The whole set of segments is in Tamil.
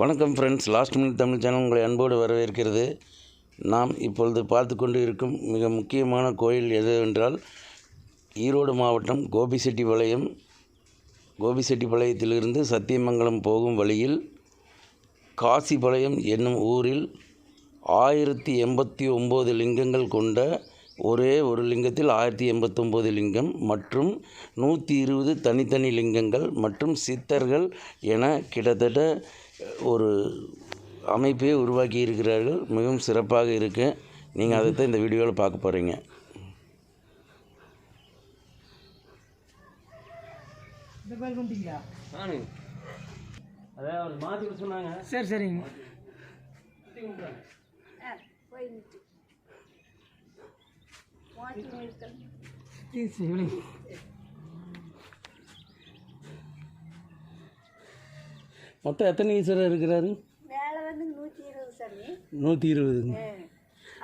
வணக்கம் friends last minute Tamil channel உங்களை அன்போடு வரவேற்கிறது. நாம் இப்பொழுது பார்த்து கொண்டு இருக்கும் மிக முக்கியமான கோயில் எது என்றால் ஈரோடு மாவட்டம் கோபிசெட்டிப்பாளையம். கோபிசெட்டிப்பாளையத்திலிருந்து சத்தியமங்கலம் போகும் வழியில் காசிபாளையம் என்னும் ஊரில் ஆயிரத்தி எண்பத்தி ஒம்பது லிங்கங்கள் கொண்ட ஒரே ஒரு லிங்கத்தில் ஆயிரத்தி எண்பத்தொம்போது லிங்கம் மற்றும் நூற்றி இருபது தனித்தனி லிங்கங்கள் மற்றும் சித்தர்கள் என கிட்டத்தட்ட ஒரு அமைப்பை உருவாக்கி இருக்கிறார்கள். மிகவும் சிறப்பாக இருக்கு. நீங்கள் அதை தான் இந்த வீடியோவில் பார்க்க போகிறீங்க இந்த கோயில் கும்பிட்டீங்களா நானு அதான் அவர் மாற்றி சொன்னாங்க சரி சரிங்க சரி, சரி, விடுங்க. மொத்தம் எத்தனை ஈஸ்வரர் இருக்கிறாரு? மேலே வந்து நூற்றி இருபது சாமி. நூற்றி இருபது.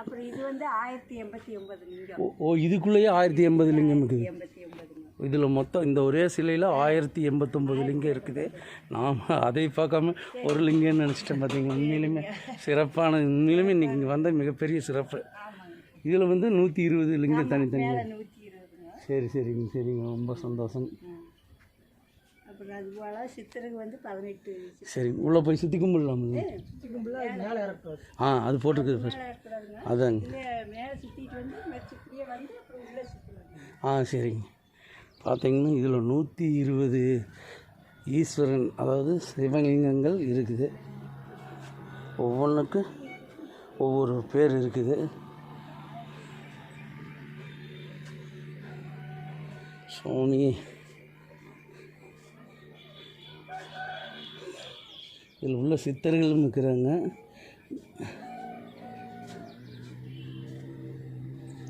அப்புறம் இது வந்து ஆயிரத்தி எண்பத்தி ஒன்பது லிங்கம். ஓ ஓ இதுக்குள்ளேயே ஆயிரத்தி எண்பது லிங்கம் இருக்குது. எண்பத்தி ஒன்பதுங்க இதில் மொத்தம் இந்த ஒரே சிலையில் ஆயிரத்தி எண்பத்தொம்போது லிங்கம் இருக்குது. நாம் அதை பார்க்காம ஒரு லிங்கம்னு நினச்சிட்டேன் பார்த்தீங்களா? உண்மையிலுமே சிறப்பான உண்மையிலுமே இன்றைக்கி இங்கே வந்த மிகப்பெரிய சிறப்பு. இதில் வந்து நூற்றி இருபது லிங்கம் தனித்தனியாக இருபதுங்க. சரி சரிங்க சரிங்க. ரொம்ப சந்தோஷம். அப்புறம் அது போல் சித்தருக்கு வந்து பதினெட்டு சரிங்க உள்ளே போய் சுற்றி கும்பிடலாமுங்க மேலே இறக்குறது ஆ அது போட்டிருக்குது இருக்கிறாருங்க அதாங்க. மேலே சுற்றிட்டு வந்து இப்படியே வந்து அப்புறம் உள்ளே சுற்றுவாங்க ஆ சரிங்க. பார்த்தீங்கன்னா இதில் நூற்றி இருபது ஈஸ்வரன் அதாவது சிவலிங்கங்கள் இருக்குது. ஒவ்வொன்றுக்கும் ஒவ்வொரு பேர் இருக்குது. சோனி இதில் உள்ள சித்தர்களும் இருக்கிறாங்க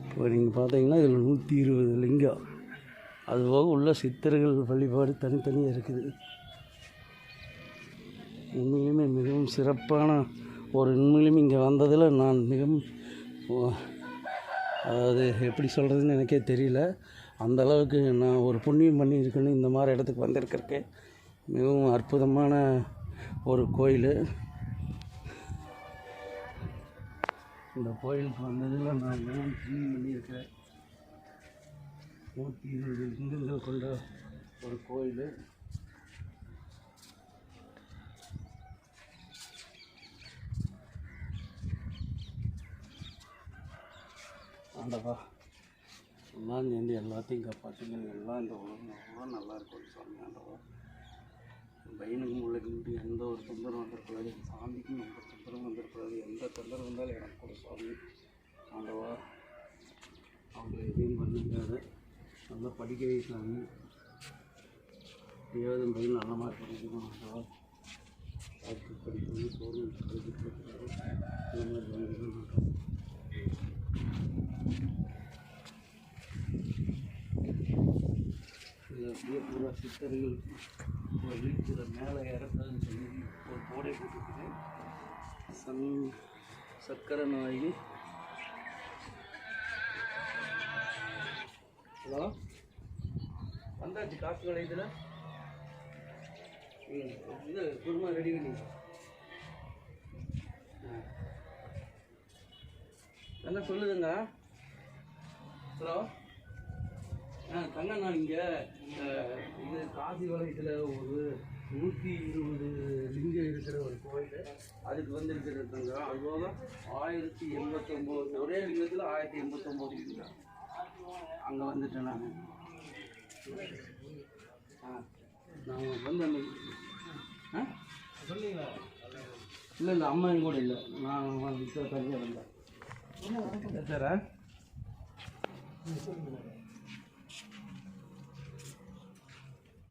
இப்போ நீங்கள் பார்த்தீங்கன்னா இதில் நூற்றி இருபது லிங்கம். அதுபோக உள்ள சித்தர்கள் வழிபாடு தனித்தனியாக இருக்குது. உண்மையிலுமே மிகவும் சிறப்பான ஒரு உண்மையிலும் இங்கே வந்ததில் நான் மிகவும் அதாவது எப்படி சொல்கிறதுன்னு எனக்கே தெரியல. அந்த அளவுக்கு நான் ஒரு புண்ணியம் பண்ணியிருக்கேன்னு இந்த மாதிரி இடத்துக்கு வந்திருக்கிறக்கே மிகவும் அற்புதமான ஒரு கோயில். இந்த கோயிலுக்கு வந்ததில் நான் மிகவும் புண்ணியம் பண்ணியிருக்கிறேன். நூற்றி இருபது லிங்கங்கள் கொண்ட ஒரு கோயில். ஆண்டவா எல்லாம் சேர்ந்து எல்லாத்தையும் காப்பாற்றுங்க எல்லாம் இந்த உலகம் அவ்வளோ நல்லா இருக்கும்னு சாமி ஆண்டவா. பையனுக்கும் உள்ளக்கிட்டு எந்த ஒரு தொந்தரவு வந்துடக்கூடாது என் சாமிக்கும் எந்த தொந்தரவும் வந்துடக்கூடாது எந்த தொந்தரவு இருந்தாலும் எனக்கு கூட சாமி ஆண்டவா அவங்க எதையும் பண்ணிக்காது நல்லா படிக்க வைக்கிறாங்க ஏதாவது பையன் நல்ல மாதிரி படிக்கணும் ஆண்டவா. பார்த்து படிக்கணும் கவர்மெண்ட் படிக்க இந்த மாதிரி அப்படியே பூரா சித்தர்கள் இப்போ வீட்டில் மேலே இறக்குறதுன்னு சொல்லி ஒரு போடை போட்டுருக்குது. சன் சக்கரை நாய் ஹலோ? வந்தாச்சு காசு கடை இதில். இது குருமா ரெடி பண்ணி என்ன சொல்லுதுங்க. ஹலோ? ஆ தங்கண்ணா இங்கே இது காசி வளையத்தில் ஒரு நூற்றி இருபது லிங்கம் இருக்கிற ஒரு கோயில். அதுக்கு வந்திருக்கிறது தங்கம் அதுபோக ஆயிரத்தி எண்பத்தொம்போது ஒரே லிங்கத்தில் ஆயிரத்தி எண்பத்தொம்போது லிங்கம். அங்கே வந்துட்டேன் நான். ஆ நான் வந்து அந்த ஆ? சொன்னீங்களா இல்லை இல்லை அம்மா கூட இல்லை. நான் தனியாக வந்தேன். சாரா